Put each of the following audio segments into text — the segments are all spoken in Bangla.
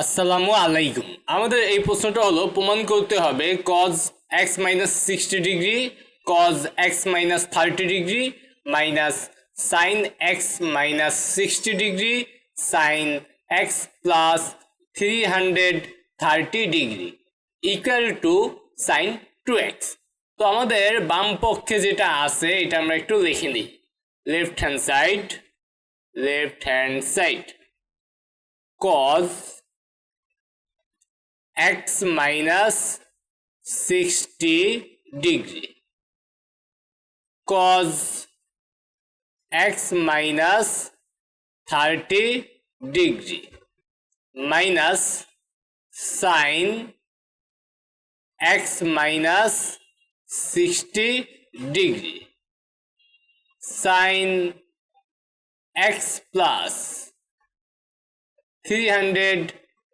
আসসালামু আলাইকুম। আমাদের এই প্রশ্নটা হলো, প্রমাণ করতে হবে cos x minus sixty degree cos x minus thirty degree minus sine x minus sixty degree sine x plus three hundred thirty degree equal to sine two x তো আমাদের বাম পক্ষে যেটা আছে, এটা আমরা একটু লিখে নিই। Left hand side left hand side cos x minus 60 degree cos x minus 30 degree minus sin x minus 60 degree sin x plus three hundred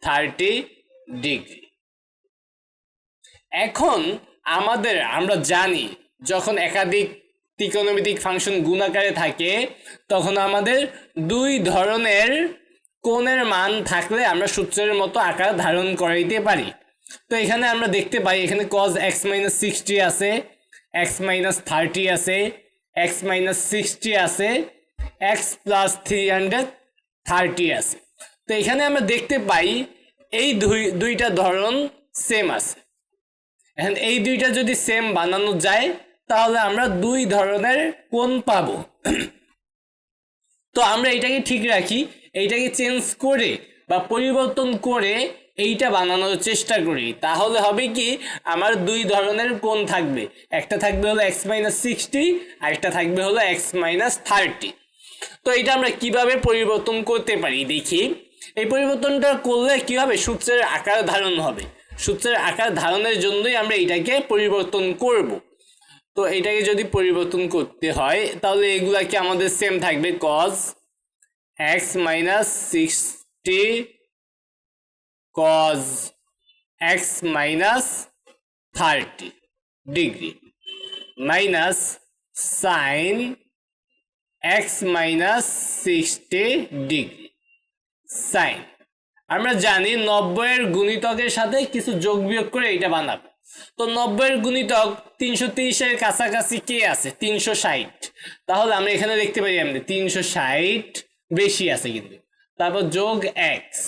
thirty degree. এখন আমাদের, আমরা জানি, যখন একাধিক ত্রিকোণমিতিক ফাংশন গুণাকারে থাকে, তখন আমাদের দুই ধরনের কোণের মান থাকলে আমরা সূত্রের মতো আকার ধারণ করাইতে পারি। তো এখানে আমরা দেখতে পাই, এখানে কজ এক্স মাইনাস সিক্সটি আছে এক্স মাইনাস থার্টি আছে এক্স মাইনাস সিক্সটি আছে x plus three hundred thirty আছে। তো এখানে আমরা দেখতে পাই এই দুই, দুইটা ধরন সেম আছে। এখন এই দুইটা যদি সেম বানানো যায়, তাহলে আমরা দুই ধরনের কোণ পাবো। তো আমরা এটাকে ঠিক রাখি, এইটাকে চেঞ্জ করে বা পরিবর্তন করে এইটা বানানোর চেষ্টা করি। তাহলে হবে কি, আমার দুই ধরনের কোণ থাকবে। একটা থাকবে হলো এক্স মাইনাস সিক্সটি আর একটা থাকবে হলো এক্স মাইনাস থার্টি তো এটা আমরা কীভাবে পরিবর্তন করতে পারি? দেখি। এই পরিবর্তনটা করলে কি হবে? সূত্রের আকার ধারণ হবে। সূত্রের আকার ধারণের জন্যই আমরা এটাকে পরিবর্তন করব। তো এটাকে যদি পরিবর্তন করতে হয়, তাহলে এগুলা কি আমাদের সেম থাকবে? Cos x minus sixty cos x minus thirty degree minus sine x minus sixty degree sine. আমরা জানি নব্বইয়ের গুণিতকের সাথে কিছু যোগ বিয়োগ করে এটা বানাবো। তো নব্বইয়ের গুণিতক তিনশো তিরিশের কাছাকাছি কে আছে? তিনশো ষাট। তাহলে আমরা এখানে দেখতে পাই আমাদের তিনশো ষাট বেশি আছে কিন্তু। তারপর যোগ এক্স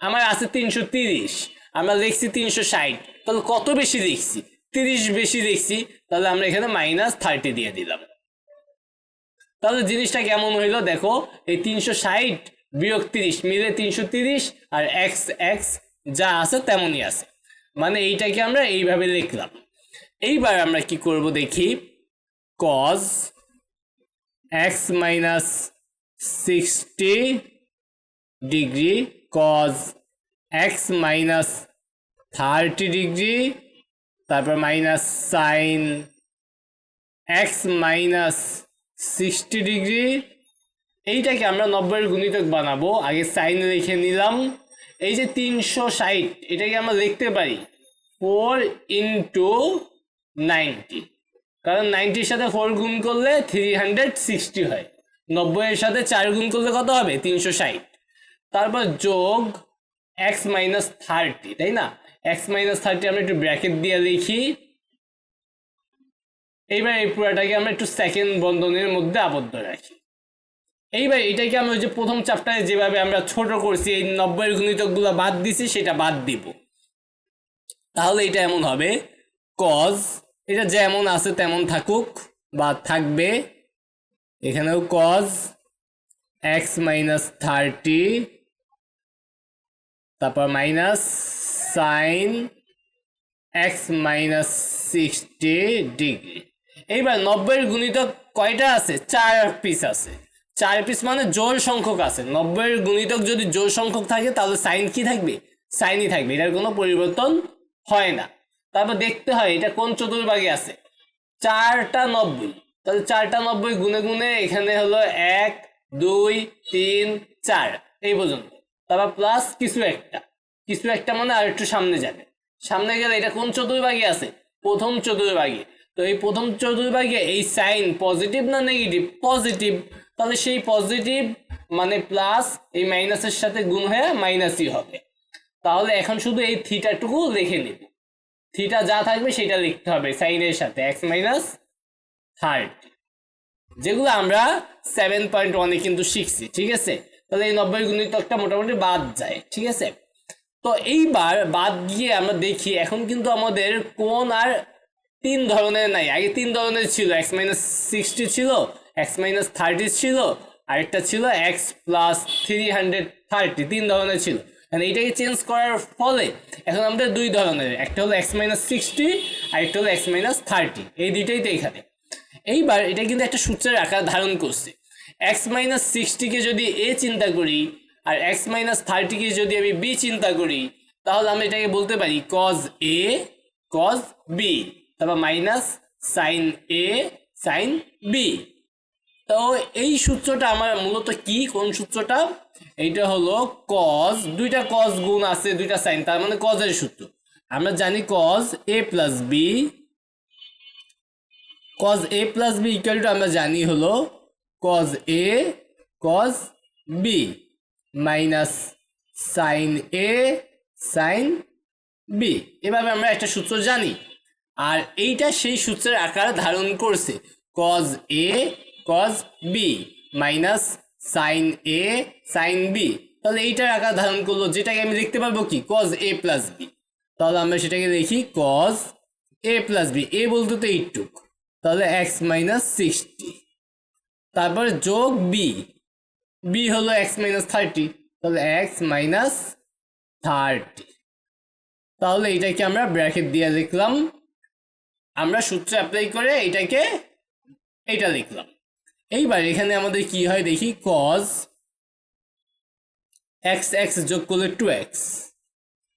আমার আছে তিনশো তিরিশ, আমরা লিখছি তিনশো ষাট। তাহলে কত বেশি লিখছি? তিরিশ বেশি লিখছি, তাহলে আমরা এখানে মাইনাস থার্টি দিয়ে দিলাম। তাহলে জিনিসটা কেমন হইল দেখো, এই তিনশো ষাট বিয়োগ তিরিশ, মিলে তিনশো তিরিশ আর এক্স এক্স যা আছে তেমনই আছে। মানে এইটাকে আমরা এইভাবে লিখলাম। এইবার আমরা কি করব দেখি? Cos x minus sixty degree cos x minus thirty degree তারপর minus sine x minus sixty degree এইটাকে আমরা নব্বইয়ের গুণিতক বানাবো। আগে সাইন লিখে নিলাম। এই যে তিনশো ষাট, এটাকে আমরা লিখতে পারি ফোর ইন্টু নাইনটি কারণ নাইনটির সাথে ফোর গুণ করলে থ্রি হান্ড্রেড সিক্সটি হয়। নব্বইয়ের সাথে চার গুণ করলে কত হবে? তিনশো ষাট। তারপর যোগ এক্স মাইনাস থার্টি তাই না? এক্স মাইনাস থার্টি আমরা একটু ব্র্যাকেট দিয়ে লিখি। এইবার এই পুরাটাকে আমরা একটু সেকেন্ড বন্ধনের মধ্যে আবদ্ধ রাখি। এইবার এটাকে আমরা ওই যে প্রথম চ্যাপ্টারে যেভাবে আমরা ছোট করছি, এই নব্বইয়ের গুণিতকগুলো বাদ দিছি, সেটা বাদ দিব। তাহলে এটা এমন হবে কজ এটা যেমন আছে তেমন থাকুক, বা থাকবে, এখানেও কজ এক্স মাইনাস থার্টি তারপর minus sine x minus sixty degree এইবার নব্বইয়ের গুণিতক কয়টা আছে? চার পিস আছে। চার পিস মানে জোর সংখ্যক আছে। নব্বইয়ের গুণিতক যদি জোর সংখ্যক থাকে, তাহলে সাইন কি থাকবে? সাইনই থাকবে। এটার কোনো পরিবর্তন হয় না। তারপর দেখতে হয়, এটা কোন চতুর্ভাগে আছে? চারটা নব্বই। তাহলে চারটা নব্বই গুনে গুনে এখানে হলো এক, দুই, তিন, চার। এই পর্যন্ত। তারপর প্লাস কিছু একটা। কিছু একটা মানে আর একটু সামনে যাবে। সামনে গেলে এটা কোন চতুর্ভাগে আছে? প্রথম চতুর্ভাগে। তো এই প্রথম চতুর্ভাগে এই সাইন পজিটিভ না নেগেটিভ পজিটিভ তাহলে সেই পজিটিভ মানে প্লাস এই মাইনাসের সাথে গুণ হয়ে মাইনাসই হবে। তাহলে এখন শুধু এই থিটাটুকু লিখে নিব। থিটা যা থাকবে সেটা লিখতে হবে সাইনের সাথে এক্স মাইনাস থার্টি যেগুলো আমরা সেভেন পয়েন্ট ওয়ানে কিন্তু শিখছি, ঠিক আছে? তাহলে এই নব্বই গুণিতকটা মোটামুটি বাদ যায়, ঠিক আছে? তো এইবার বাদ গিয়ে আমরা দেখি এখন কিন্তু আমাদের কোন আর তিন ধরনের নাই। আগে তিন ধরনের ছিল এক্স মাইনাস সিক্সটি ছিল এক্স মাইনাস থার্টি ছিল, আরেকটা ছিল x plus three hundred thirty তিন ধরনের ছিল। মানে এইটাকে চেঞ্জ করার ফলে এখন আমাদের দুই ধরনের, একটা হলো এক্স মাইনাস সিক্সটি আরেকটা হলো এক্স মাইনাস থার্টি এই দুইটাই তো এখানে। এইবার এটা কিন্তু একটা সূত্রের আকার ধারণ করছে। এক্স মাইনাস সিক্সটিকে যদি এ চিন্তা করি, আর এক্স মাইনাস থার্টিকে যদি আমি বি চিন্তা করি, তাহলে আমরা এটাকে বলতে পারি কজ এ কজ বি তারপর minus sine A sine B তো এই সূত্রটা আমার মূলত কি? কোন সূত্রটা? এইটা হলো কজ দুইটা কজ গুণ আছে, দুইটা সাইন তার মানে কজের সূত্র। আমরা জানি cos A plus B cos A plus B equal to আমরা জানি হলো cos A cos B minus sine A sine B এভাবে আমরা একটা সূত্র জানি। আর এইটা সেই সূত্রের আকার ধারণ করছে। Cos A cos B minus sine A sine B তাহলে এইটার আকার ধারণ করল, যেটাকে আমি লিখতে পারব কি? কজ এ প্লাস বি তাহলে আমরা সেটাকে লিখি cos A plus B A বলতে তো এইটুক। তাহলে এক্স মাইনাস সিক্সটি তারপরে যোগ বি বি হলো এক্স মাইনাস থার্টি তাহলে এক্স মাইনাস থার্টি তাহলে এটাকে আমরা ব্র্যাকেট দিয়ে লিখলাম। আমরা সূত্র অ্যাপ্লাই করে এটাকে, এটা লিখলাম। এইবার এখানে আমাদের কি হয় দেখি কজ এক্স এক্স যোগ করলে টু এক্স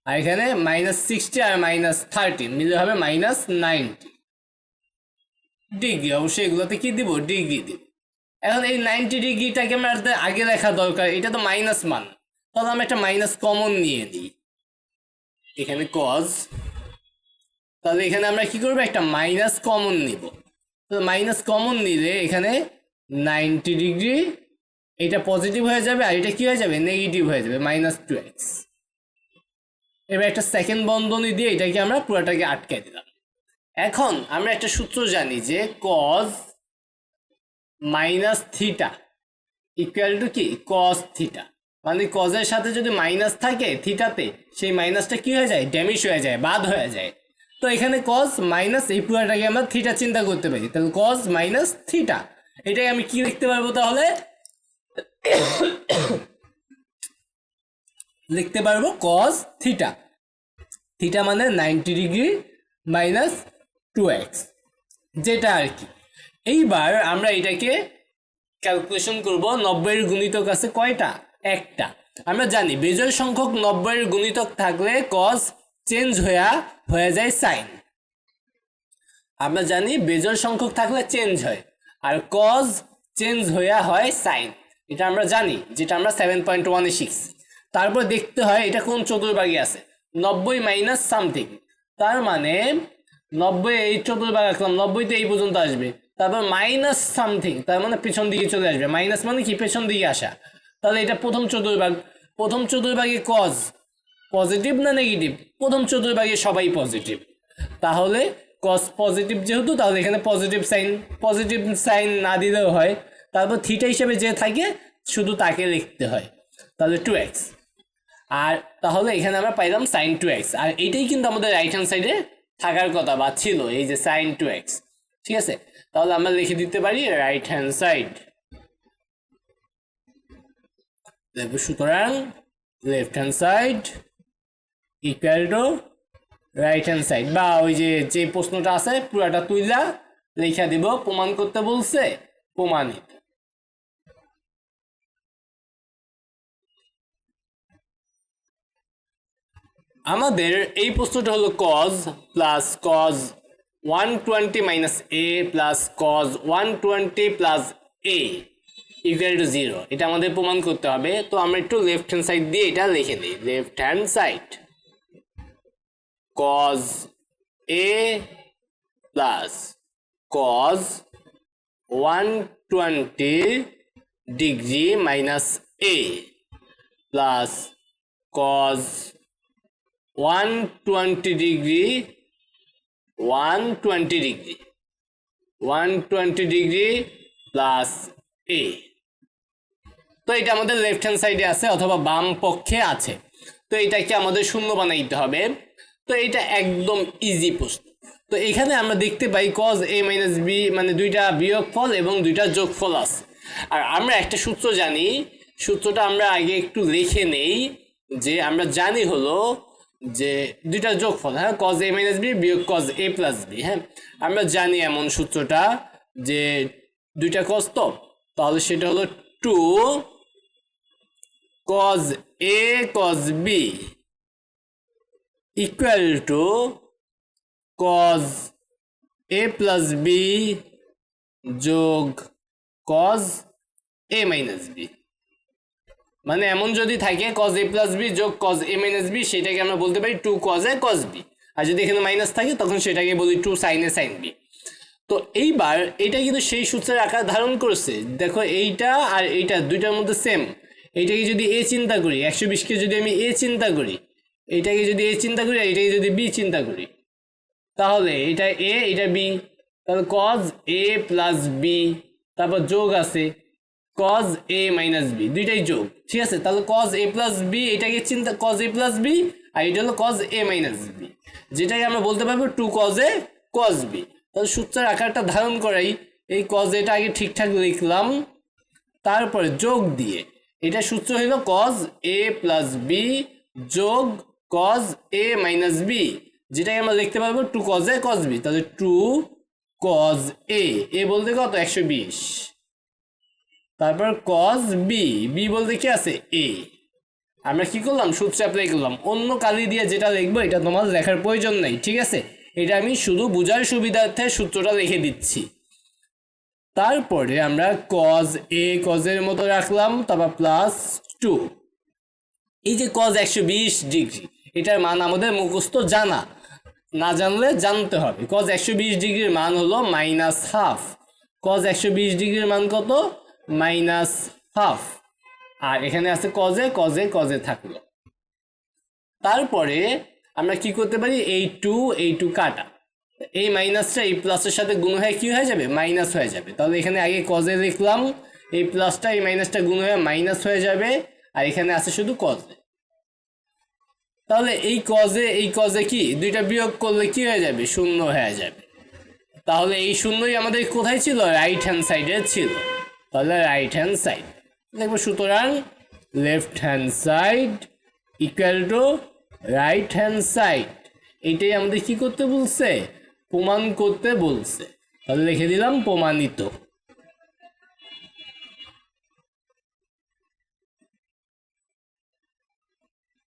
আর এখানে মাইনাস সিক্সটি আর মাইনাস থার্টি মিলে হবে মাইনাস নাইনটি ডিগ্রি অবশ্যই এগুলোতে কি দিব? ডিগ্রি দিব। এখন এই নাইনটি ডিগ্রিটাকে আমার আগে লেখা দরকার, এটা তো মাইনাস মান। তাহলে আমি একটা মাইনাস কমন নিয়ে দিই এখানে কজ তাহলে এখানে আমরা কি করব? একটা মাইনাস কমন নিব। তো মাইনাস কমন নিলে এখানে নাইনটি ডিগ্রি, এটা পজিটিভ হয়ে যাবে আর এটা কি হয়ে যাবে? নেগেটিভ হয়ে যাবে মাইনাস টু এক্স এবার একটা সেকেন্ড বন্ধনী দিয়ে এটাকে আমরা পুরোটাকে আটকে দিলাম। এখন আমরা একটা সূত্র জানি যে cos minus theta equal to কি? কজ থিটা মানে কজের সাথে যদি মাইনাস থাকে থিটাতে সেই মাইনাসটা কি হয়ে যায়? ড্যামেজ হয়ে যায়, বাদ হয়ে যায়। তো এখানে কজ মাইনাস এই পুরোটাকে আমরা থিটা চিন্তা করতে পারি। তাহলে কজ মাইনাস থিটা এটাকে আমি কি লিখতে পারব তাহলে? লিখতে পারব কজ থিটা থিটা মানে ninety degree minus two x যেটা আর কি। এইবার আমরা এটাকে ক্যালকুলেশন করব নব্বইয়ের গুণিতক আছে কয়টা? একটা। আমরা জানি বেজোড় সংখ্যক নব্বইয়ের গুণিতক থাকলে কজ চেঞ্জ হয়ে হয়ে যায় সাইন আমরা জানি বেজোড় সংখ্যক থাকলে চেঞ্জ হয়। আর কজ চেঞ্জ হয়ে হয় সাইন এটা আমরা জানি, যেটা আমরা সেভেন পয়েন্ট ওয়ানে শিখছি। তারপর দেখতে হয় এটা কোন চতুর্ভাগে আছে, নব্বই মাইনাস সামথিং তার মানে নব্বই এই চতুর্ভাগ রাখলাম নব্বইতে এই পর্যন্ত আসবে, তারপর মাইনাস সামথিং তার মানে পেছন দিকে চলে আসবে মাইনাস মানে কি, পেছন দিকে আসা। তাহলে এটা প্রথম চতুর্ভাগ, প্রথম চতুর্ভাগে কজ পজিটিভ না নেগেটিভ প্রথম চতুর্ভাগে সবাই পজিটিভ তাহলে কস পজিটিভ যেহেতু, তাহলে এখানে পজিটিভ সাইন পজিটিভ সাইন না দিলেও হয়। তারপর থিটা হিসেবে যে থাকে, শুধু তাকে লিখতে হয়। তাহলে টু এক্স আর তাহলে এখানে আমরা পাইলাম সাইন টু এক্স আর এইটাই কিন্তু আমাদের রাইট হ্যান্ড সাইডে থাকার কথা বা ছিল, এই যে সাইন টু এক্স ঠিক আছে? তাহলে আমরা লিখে দিতে পারি রাইট হ্যান্ড সাইড সুতরাং left hand side equal to right hand side বা ওই যে যে প্রশ্নটা আছে, পুরাটা তুইলা লেখা দিব, প্রমাণ করতে বলছে, প্রমাণিত। আমাদের এই প্রশ্নটা হলো cos plus cos one twenty minus A plus cos one twenty plus A equal to zero এটা আমাদের প্রমাণ করতে হবে। তো আমরা একটু লেফট হ্যান্ড সাইড দিয়ে এটা লিখে দিই। Left hand side one twenty degree minus A plus cos one twenty degree one twenty degree. One twenty degree plus A. তো এটা আমাদের লেফট হ্যান্ড সাইডে আছে অথবা বাম পক্ষে আছে। তো এটাকে আমাদের শূন্য বানাইতে হবে। তো এটা একদম ইজি প্রশ্ন। তো এখানে আমরা দেখতে পাই কজ এ মাইনাস বি মানে দুইটা বিয়োগ ফল এবং দুইটা যোগফল আছে। আর আমরা একটা সূত্র জানি, সূত্রটা আমরা আগে একটু লিখে নেই যে আমরা জানি হলো যে দুইটা যোগফল হ্যাঁ কজ এ মাইনাস বি বিয়োগ কজ এ প্লাস বি হ্যাঁ। আমরা জানি এমন সূত্রটা যে দুইটা কজ তো, তাহলে সেটা হলো two cos A cos B equal to cos A plus B যোগ cos A minus B. মানে এমন যদি থাকে cos A plus B যোগ cos A minus B, সেটাকে আমরা বলতে পারি two cos A, cos B. আর যদি এখানে মাইনাস থাকে, তখন সেটাকে বলি two sin A, sin B. তো এইবার এটা কিন্তু সেই সূত্রের আকার ধারণ করেছে। দেখো এইটা আর এইটা দুইটার মধ্যে সেম এইটাকে যদি এ চিন্তা করি, একশো বিশকে যদি আমি এ চিন্তা করি এইটাকে যদি এ চিন্তা করি আর এটাকে যদি বি চিন্তা করি। তাহলে এটা এ, এটা বি। তাহলে কজ এ প্লাস বি, তারপর যোগ আছে কজ এ মাইনাস বি। দুইটাই যোগ, ঠিক আছে? তাহলে কজ এ প্লাস বি, এটাকে চিন্তা কজ এ প্লাস বি আর এটা হলো কজ এ মাইনাস বি। যেটাকে আমরা বলতে পারব two cos A cos B. তাহলে সূত্রের আকারটা ধারণ করাই, এই কজ এটা আগে ঠিকঠাক লিখলাম, তারপরে যোগ দিয়ে, এটা সূত্র হলো কজ এ প্লাস বি যোগ কজ এ মাইনাস বি যেটাকে আমরা লিখতে পারব two cos A cos B তাহলে টু কজ এ এ বলতে কত? একশো বিশ। তারপর কজ বি বি বলতে কি আছে? এ আমরা কি করলাম? সূত্র অ্যাপ্লাই করলাম। অন্য কালি দিয়ে যেটা লিখব, এটা তোমার লেখার প্রয়োজন নেই, ঠিক আছে? এটা আমি শুধু বোঝার সুবিধার্থে সূত্রটা লিখে দিচ্ছি। তারপরে আমরা কজ এ কজের মতো রাখলাম, তারপর প্লাস টু এই যে কজ একশো বিশ ডিগ্রি এটার মান আমাদের মুখস্থ জানা। না জানলে জানতে হবে। কজ একশো বিশ ডিগ্রির মান হলো মাইনাস হাফ কজ একশো বিশ ডিগ্রির মান কত? মাইনাস হাফ আর এখানে আছে কজে কজে কজে থাকল। তারপরে আমরা কি করতে পারি? এই টু এই টু কাটা। এই মাইনাসটা এই প্লাসের সাথে গুণ হয়ে কি হয়ে যাবে? মাইনাস হয়ে যাবে। তাহলে এখানে আগে কজে লিখলাম এই প্লাসটা এই মাইনাসটা গুণ হয়ে মাইনাস হয়ে যাবে। আর এখানে আছে শুধু কজে তাহলে এই কজে এই কজে কি? দুইটা বিয়োগ করলে কি হয়ে যাবে? শূন্য হয়ে যাবে। তাহলে এই শূন্যই আমাদের কোথায় ছিল? রাইট হ্যান্ড সাইডে ছিল। তাহলে রাইট হ্যান্ড সাইড দেখব সুতরাং left hand side equal to right hand side এইটাই আমাদের কি করতে বলছে? প্রমাণ করতে বলছে। তাহলে লিখে দিলাম প্রমাণিত।